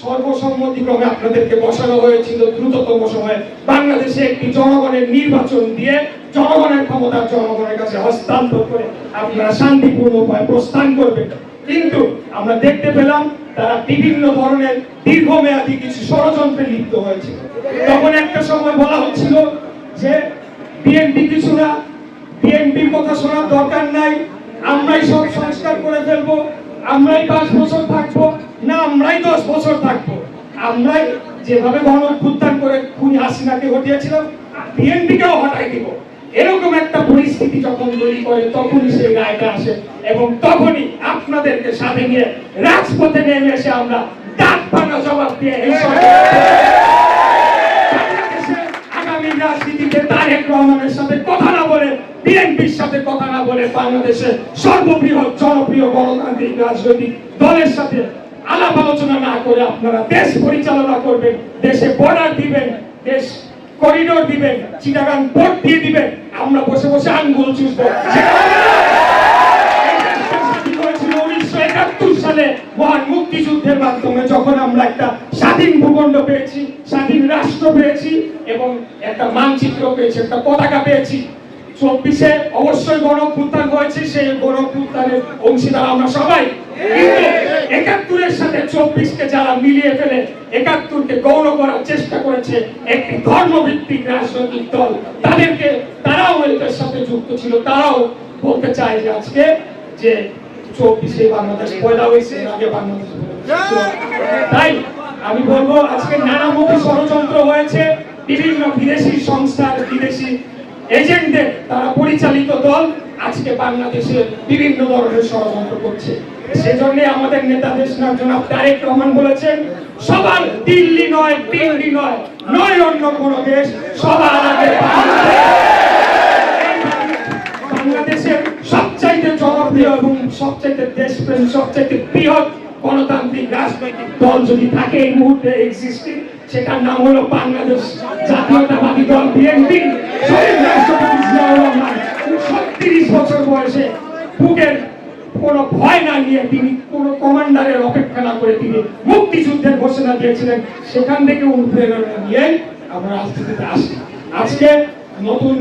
সর্বসম্মতিক্রমে আপনাদেরকে বসানো হয়েছিল দ্রুততম সময়ে বাংলাদেশে একটি জনগণের নির্বাচন দিয়ে জনগণের ক্ষমতা জনগণের কাছে হস্তান্তর করে আপনারা শান্তিপূর্ণ উপায়ে প্রস্থান করবেন। কিন্তু আমরা দেখতে পেলাম তারা বিভিন্ন ধরনের দীর্ঘমেয়াদী কিছু ষড়যন্ত্রে লিপ্ত হয়েছে তখন একটা সময় বলা হচ্ছিল যে বিএনপি কিছু না বিএনপির কথা শোনার দরকার নাই। আমরাই সব সংস্কার করে ফেলব, আমরাই পাঁচ বছর থাকব, না, আমরাই দশ বছর থাকব। আমরাই যেভাবে গণ অভ্যুত্থান করে খুনি হাসিনাকে হটিয়েছিলাম বিএনপিকেও হটাই দিব। এরকম একটা পরিস্থিতি যখন তৈরি করে, তখনই সেই রায়টা আসে এবং তখনই আপনাদেরকে সাথে নিয়ে রাজপথে নেমে এসে আমরা দাঁত ভাঙা জবাব দিয়ে রাজনীতিতে তারেক রহমানের সাথে কথা না বলে, বিএনপির সাথে কথা না বলে বাংলাদেশে সর্ববৃহৎ জনপ্রিয় গণতান্ত্রিক রাজনৈতিক দলের সাথে আলাপ আলোচনা না করে আপনারা দেশ পরিচালনা করবেন, দেশে বর্ডার দিবেন, দেশ করিডোর দিবেন, চিটাগাং পোর্ট দিয়ে দিবেন, আমরা বসে বসে আঙ্গুল চুষবো। সালে মহান মুক্তিযুদ্ধের মাধ্যমে যখন আমরা একটা স্বাধীন ভূখণ্ড পেয়েছি, স্বাধীন রাষ্ট্র পেয়েছি এবং একটা মানচিত্র পেয়েছি, একটা পতাকা পেয়েছি, চব্বিশে অবশ্যই গণঅভ্যুত্থান হয়েছে, সেই গণঅভ্যুত্থানের অংশীদার আমরা সবাই। একাত্তরের সাথে চব্বিশকে যারা মিলিয়ে ফেলে, একাত্তরকে গৌণ করার চেষ্টা করেছে একটি ধর্মভিত্তিক রাজনৈতিক দল, তাদেরকে তারাও এটার সাথে যুক্ত ছিল, তারাও বলতে চায় যে আজকে যে চব্বিশে বাংলাদেশ পয়দা হয়েছে আগে বাংলাদেশ তাই আমি বলব আজকে নানামুখী ষড়যন্ত্র হয়েছে। বিভিন্ন বিদেশি সংস্থার বিদেশি এজেন্টদের তারা পরিচালিত দল আজকে বাংলাদেশে বিভিন্ন ধরনের ষড়যন্ত্র করছে। সেজন্য আমাদের নেতা দেশ জনাব তারেক রহমান বলেছেন সবার দিল্লি নয় দিল্লি নয় নয় অন্য কোন দেশ সবার আগে বাংলাদেশ। সবচাইতে দেশপ্রেম সবচাইতে বৃহৎ গণতান্ত্রিক রাজনৈতিক দল যদি থাকে এই মুহূর্তে এক্সিস্টিং সেটার নাম হলো বাংলাদেশ জাতীয়তাবাদী দল, বিএনপি। শহীদ রাষ্ট্রপতি ছত্রিশ বছর বয়সে বুকের কোনো ভয় না নিয়ে তিনি কোনো কমান্ডারের অপেক্ষা না করে তিনি মুক্তিযুদ্ধের ঘোষণা দিয়েছিলেন। সেখান থেকে অনুপ্রেরণা নিয়ে আমরা রাজনীতিতে আসি। আজকে নতুন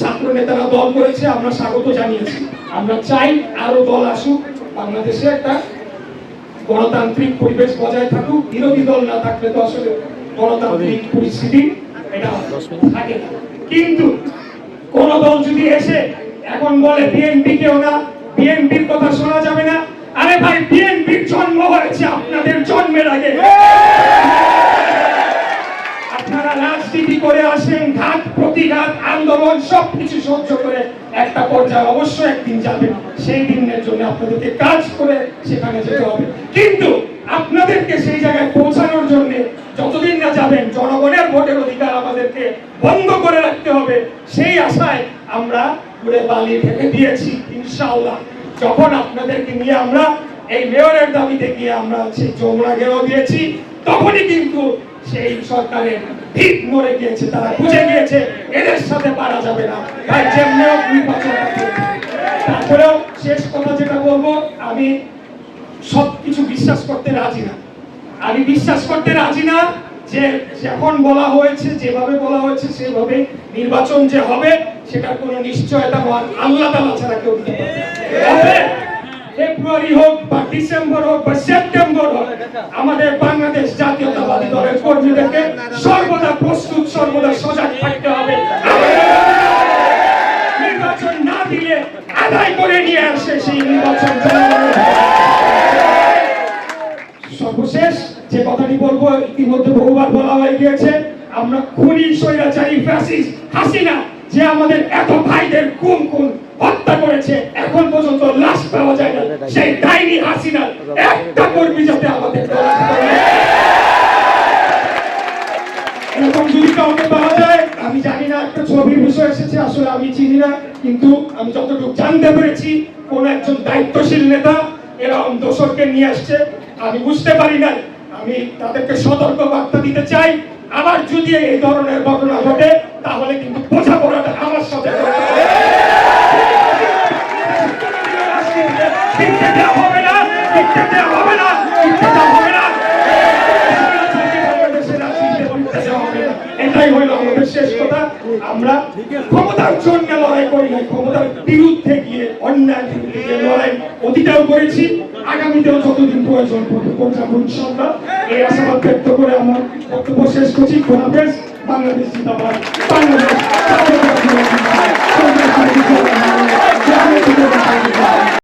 ছাত্র নেতারা দল করেছে আমরা স্বাগত জানিয়েছি। আমরা চাই আরও দল আসুক বাংলাদেশে একটা গণতান্ত্রিক পরিবেশ বজায় থাকুক বিরোধী দল না থাকলে তো আসলে গণতান্ত্রিক পরিস্থিতি এটা থাকে না। কিন্তু কোন দল যদি এসে এখন বলে বিএনপি কেউ না বিএনপির কথা শোনা যাবে না আরে ভাই বিএনপির জন্ম হয়েছে আপনাদের জন্মের আগে। আপনারা রাজনীতি করে আসেন প্রতিঘাত আন্দোলন সবকিছু সহ্য করে একটা পর্যায়ে অবশ্যই একদিন যাবেন সেই দিনের জন্য আপনাদেরকে কাজ করে সেখানে যেতে হবে। কিন্তু আপনাদেরকে সেই জায়গায় পৌঁছানোর জন্য যতদিন না যাবেন, জনগণের ভোটের অধিকার আমাদেরকে বন্ধ করে রাখতে হবে। সেই আশায় আমরা ঘুরে বালি থেকে দিয়েছি, ইনশাআল্লাহ। যখন আপনাদেরকে নিয়ে আমরা এই মেয়রের দাবিতে গিয়ে আমরা সেই যমুনা গেরো দিয়েছি, তখনই কিন্তু সেই সরকারের ভিত মরে গিয়েছে, তারা বুঝে গিয়েছে এদের সাথে পারা যাবে না। তাই যেমনি নির্বাচন তারপরেও শেষ কথা যেটা বলব, আমি সব কিছু বিশ্বাস করতে রাজি না। আমি বিশ্বাস করতে রাজি না যে যখন বলা হয়েছে, যেভাবে বলা হয়েছে, সেভাবে নির্বাচন যে হবে, সেটার কোনো নিশ্চয়তা মহান আল্লাহ তাআলা ছাড়া কেউ দিতে পারবে ফেব্রুয়ারি হোক বা ডিসেম্বর হোক বা সেপ্টেম্বর হোক, আমাদের বাংলাদেশ জাতীয়তাবাদী দলের কর্মীদেরকে সর্বদা প্রস্তুত, সর্বদা সজাগ থাকতে হবে। নির্বাচন না দিলে আদায় করে নিয়ে আসে সেই নির্বাচন সর্বশেষ যে কথাটি বলব, ইতিমধ্যে বহুবার বলা হয়ে গিয়েছে, আমরা খুনি, স্বৈরাচারী, ফ্যাসিস্ট, হাসিনা, যে আমাদের এত ভাইদের খুন খুন করেছে, এখন পর্যন্ত লাশ পাওয়া যায় না। সেই ডাইনি হাসিনা একটা কর্মী যাতে আমাদের এরকম যদি কাউকে পাওয়া যায়, আমি জানি না, একটা ছবির বিষয় এসেছে, আসলে আমি চিনি না, কিন্তু আমি যতটুকু জানতে পেরেছি, কোন একজন দায়িত্বশীল নেতা এরকম দোষরকে নিয়ে আসছে, আমি বুঝতে পারি না আমি তাদেরকে সতর্ক বার্তা দিতে চাই। আবার যদি এই ধরনের ঘটনা ঘটে, তাহলে কিন্তু বোঝাপড়াটা আমার সাথে আমরা ক্ষমতার জন্য লড়াই করি না ক্ষমতার বিরুদ্ধে গিয়ে অন্যায় বিরুদ্ধে লড়াই অতিটাও করেছি। আগামীতেও যতদিন প্রয়োজন পর্যন্ত এই আশাবাদ ব্যক্ত করে আমার বক্তব্য শেষ করছি। খোলাফেজ বাংলাদেশ জিন্দাবাদ। বাংলাদেশ